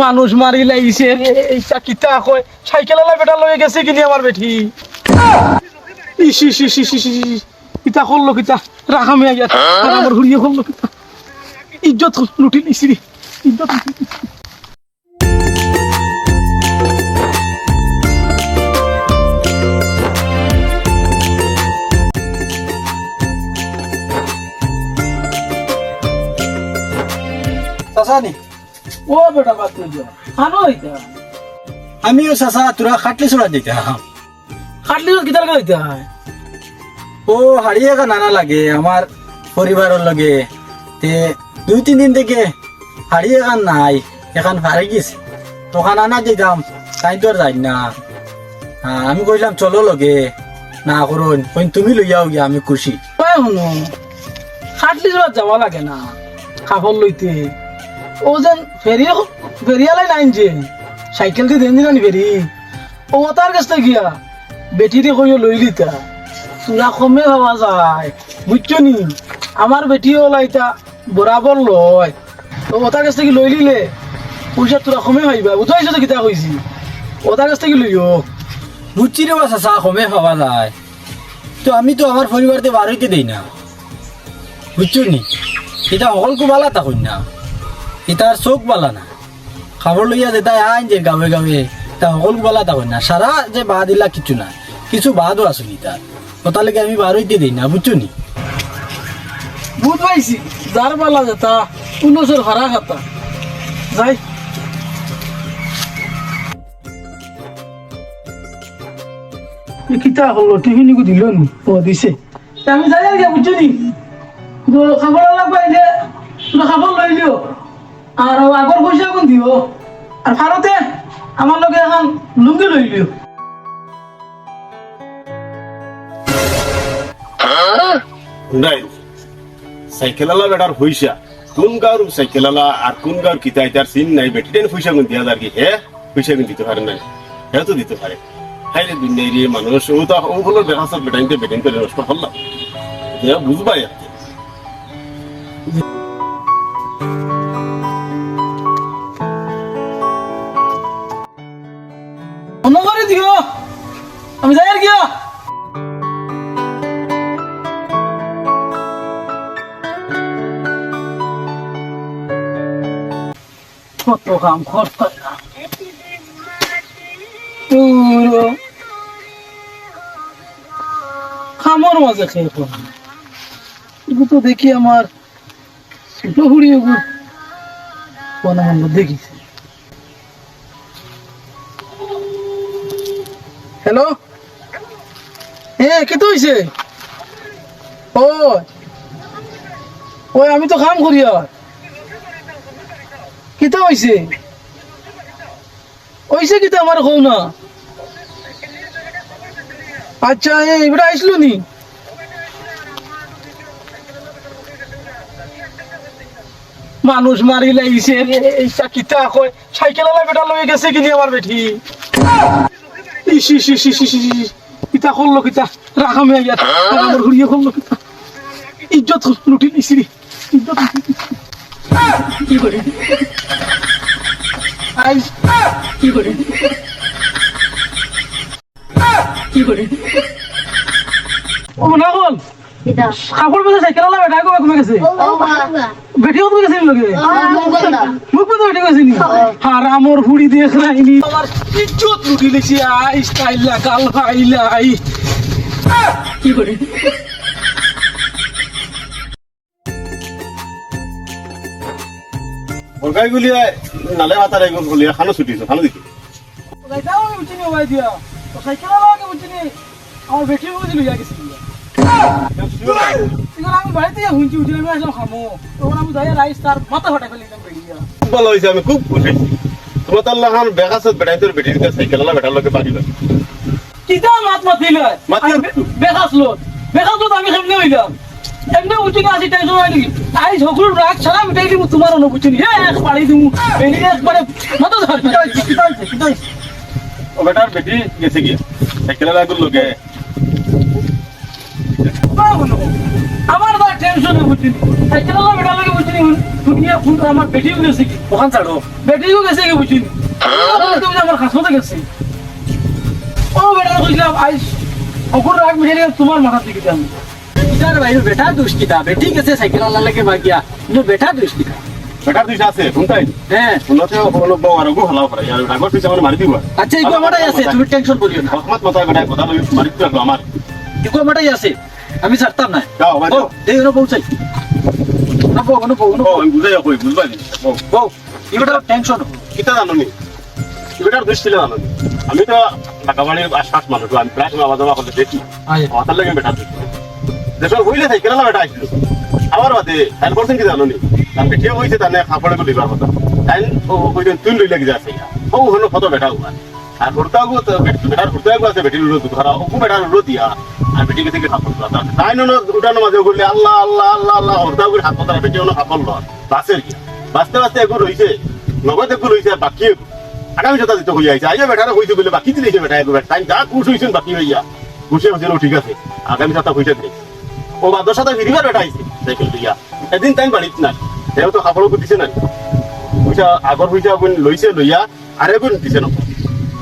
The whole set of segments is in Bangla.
মানুষ মারি লাগিছে এইটা কিতা কয়? সাইকেল আলা বেটা লয়ে গেছে কিনি আমার বেটি। ইস ইস ইস ইস ইস কিতা করল কিতা আর আমার হুড়িয়ে করল কিতা ইজ্জত লুটি রে। ইজ্জত। চাচানি ও বেটা বাদ তুই আনো হইতা আমিও চাচা তোরা খাটলি চড়া দিতে খাটলি কিতা লাগা হইতা ও হারিয়ে গা নানা লাগে আমার পরিবারের লগে। তে দুই তিন দিন থেকে হারিয়ে গান নাই এখন হারিয়ে গেছে। তখন আনা যেতাম তাই তো যাই না। হ্যাঁ, আমি কইলাম চলো লগে। না করুন কইন তুমি লইয়াও গিয়া আমি খুশি। শুনো। খাটলি যাওয়া লাগে না খাবার লইতে ও যেন ফেরি ফেরিয়ালাই নাই যে। সাইকেল দিয়ে দেন দিলানি ফেরি। ও তার কাছ গিয়া বেটি দিয়ে কইও লই লিতা চূড়া কমে পাওয়া যায়, বুঝছ নি? আমার বেটিও লাইতা বরাবর লয়। তো ও তার কাছ থেকে লই লিলে। পয়সা তোরা কমে পাইবা উঠাইছো তো কিতা কইছি ও তার কাছ থেকে লইও বুঝছি রে চাচা কমে পাওয়া যায়। তো আমি তো আমার পরিবারতে বার হইতে দেই না। বুঝছ নি? এটা সকলকো বালা তখন না এটার চোখ বালা না। খাবার লইয়া যেটা আইন যে গাঁৱে গাঁৱে তা সকলকো বালা তখন না। সারা যে বা দিলা কিছু না কিছু বাদও আছে নি তার কথা লেগে আমি বার হইতে দেই না বুঝছ নি? বুধ পাইছি। যার পালা যেতা উনসর হারা খাতা। যাই। কিতা হলো টিভি নিকু দিল নি ও দিছে। আমি যাই বুঝছ নি? তো খাবার লাগবে খাবার লই লিও আর আগর পয়সা কোন দিও। আর ভারতে আমার লগে এখন লুঙ্গি লই লিও নাই সাইকেলালা বেটার পয়সা কোন গাঁর সাইকেলালা আর কোন গাঁর কিতা ইতার সিন নাই? বেটি টেন পয়সা গুণ দিয়া যার হে পয়সা গুণ দিতে পারে নাই? হে তো দিতে পারে হাই রে দুনিয়া রে মানুষ, ও তো ও হলো বেকাসর বেটাইতে বেটাইতে নষ্ট করলাম ইয়া বুঝবা অন্য করে দিও। আমি যাই আর গিয়া কত কাম পড়া। এগুলো তো দেখি আমার ছোট হুড়ি এগুলো কোন হ্যালো এ, কে তো হইছে ও ওই আমি তো কাম করি আর কিতা হইছে হইছে কিতা আমার কও না? আচ্ছা এবারে আইসলো নি? মানুষ মারি লাগিছে কিতা কয় সাইকেল আলা বেটা লয়ে গেছে কিনি আমার বেটি ইস ইস ইস ইস ইস কিতা করল কিতা রাখামে আইয়া আর আমার ঘুরিয়ে করল কিতা ইজ্জত লুটি লিছি ইজ্জত। কি করে? আই, কি করে? কি করে? ও না Kita. কাপড় বেঁধে সাইকেল আলা বেটা কবে কমে গেছে Oh, বেটিও কমে গেছে লগে Oh, মুখ মতো বেটে গেছে আর আমার হুড়ি দিয়ে খাইনি আমার ইজ্জত লুটি লিছি আই স্টাইল কাল ভাইলা আই কি করে? বলগাই গুলিয়া নালে হাতার একদম গুলিয়া খানো ছুটিছো খানো দেখি। যাইতাও আমি বুঝছি ওবাই দিয়া। তো সাইকেল আমার এগুলো আমি বাড়িতে হুঁচি উঠি আমি আসলাম খামো। তখন আমি যাই রাইস তার মাথা ফাটাই ফেলিলাম বেরিয়া খুব ভালো হয়েছে আমি খুব খুশি। তোমার তার লাগান বেকাসত বেটাইতে বেটি দিতে সাইকেলালা বেটার লোকে বাড়ি কিতা মাত মাতিল মাতিল। বেকাস লোট বেকাস লোট আমি কেমনে হইলাম? এমনি উঠি না আসি টেনশন হয় নাকি? আই ঝগড়ুর রাগ ছাড়া মিটাই দিব তোমার অনুভূতি নি এক পাড়ি দিমু। বেলি একবারে মাথা ধর বেটার বেটি গেছে গিয়া। সাইকেলালা গুলো লোকে আমার দা টেনশনে বুঝছি সাইকেল আলা বেটা লাগে বুঝছি দুনিয়া ফোন আমার বেটিও গেছে কি? ওখান ছাড়ো। বেটিও গেছে কি বুঝছি আমার খাসমতে গেছে। ও বেটা কইলাম আইস অকুর রাগ মিলে তোমার মাথা দিকে আমি ইটার ভাই বেটা দুষ্কিতা বেটি গেছে সাইকেল আল্লাহ লাগে বাগিয়া। কিন্তু বেটা দুষ্কিতা বেটার দুইটা আছে কোনটাই হ্যাঁ। উন্নতি কোনো বউ আর গো হলাও করে আর ডাগর পিছে আমার মারি দিব। আচ্ছা ইকো আমাটাই আছে। তুমি টেনশন করিও না। হকমত মতো বেটা কথা লই মারি দিব আমার। ইকো আমাটাই আছে। আমি ছাড়তাম না। যাও ভাই ও দেই ওনো পৌঁছাই বউ বউ আমি বুঝাই কই বুঝবা বউ। টেনশন কিতা জানো নি? বেটার দুই ছিল নি? আমি তো ঢাকাবাড়ির আশপাশ মানুষ আমি প্রায় সময় আওয়াজ আওয়াজ করতে দেখি। আয়। আমার লাগে বেটার দেশের হইলে থাকি কেন বেটা আসলো। আমার বাদে তাই করছেন কি জানো নি তার হইছে তার খাপড়ে গুলি বার কথা। তাই ও কইছেন তুই লই লাগি যাচ্ছে ও হলো কত বেটা হুয়া আর হুরতাগু তো বেটার হুরতাগু আছে বেটির উলো ধরা। ও বেটার উলো দিয়া। জোতা ঠিক আছে, আগামী সপ্তাহ হইছে নেই ও বাদর বেটা আইছে এদিন টাইম বাড়িত না এও তো খাবড় দিছে না পয়সা আগর পয়সা লইছে লইয়া আরে গুণ দিছে না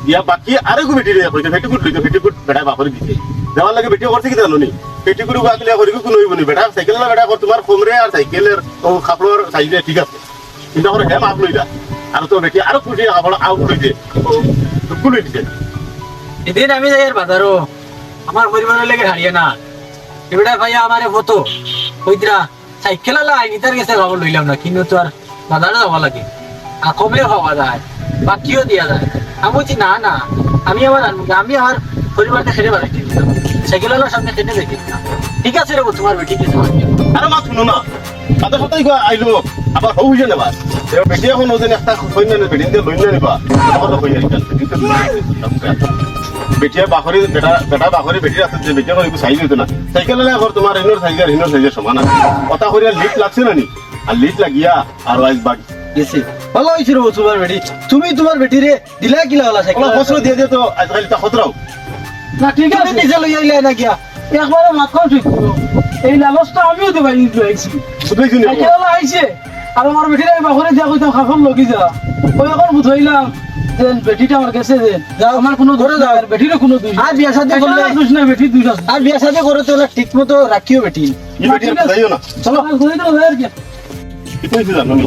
দিয়া বাকি আরে বেটি লইয়া কইছে বেটি গুড লইছে বেটি গুড বেটা বাপরে দিছে। দেওয়ার লাগে বেটি করছে কি জানো নি? বেটি গুরু বাকলে করি কোনো হইব নি, বেটা, সাইকেল না বেটা, কর তোমার ফোমরে আর সাইকেলের ও খাপড়র সাইজে ঠিক আছে। কিন্তু এখন হে মাপ লইলা। আর তো বেটি আরও খুশি খাপড় আউ লইছে লই দিছে এদিন আমি যাই আর বাজারও আমার পরিবারের লেগে হারিয়ে না। এবারে ভাইয়া আমারে ফটো। কইতরা, সাইকেল আলা আইনি তার গেছে খবর লইলাম না, কিন্তু তো আর বাজারে যাওয়া লাগে। আর কমে হওয়া যায়, বাকিও দিয়া যায়। আমি বলছি না না আমি আমার আমি আমার পরিবারকে খেতে পারি সাইকেল আলার সামনে খেতে দেখি না। ঠিক আছে রে তোমার বেটি আছে আরে মা শুনো না তাদের সাথে আইলো আবার হৌ হইছে নেবা। বেটি এখন ওজন একটা সৈন্য নেবে বেটি দিয়ে লইন্য নেবা। তখন হই বেটিয়া বাখরি বেটা বেটা বাখরি বেটি আছে যে বেটিয়া করে সাইজ হইতো না। সাইকেল হলে এখন তোমার ইনোর সাইজ আর ইনোর সাইজের সমান আছে। কথা করিয়া লিট লাগছে না নি? আর লিট লাগিয়া আর ওয়াইজ বাকি গেছে। ভালো হয়েছে রে তোমার বেটি। তুমি তোমার বেটি রে দিলা কিলা হলা সাইকেল ওলা ফসল দিয়ে দিয়ে তো আজকাল তা খতরাও না ঠিক আছে। নিজে লই আইলে না গিয়া একবারে মাথাও ঠিক করো। এই লালচটা আমিও তো বাইরে দিয়ে আইছি শুধুই শুনি সাইকেল আলা আইছে আর আমার বেটির আমি বাহরে দিয়া কইতাম খাফর লগি যা। ওই এখন বুঝাইলাম যে বেটিটা আমার গেছে যে। যাও, আমার কোনো ঘরে যাও। আর বেটিরও কোনো দোষ আর বিয়া শাদী করলে- দোষ নাই বেটির দোষ আর বিয়া শাদী করে তো ঠিক মতো রাখিও বেটি। ই বেটি যাইও না। চলো। আর ঘুরে তো যায় আর কি কি কইছি জানো আমি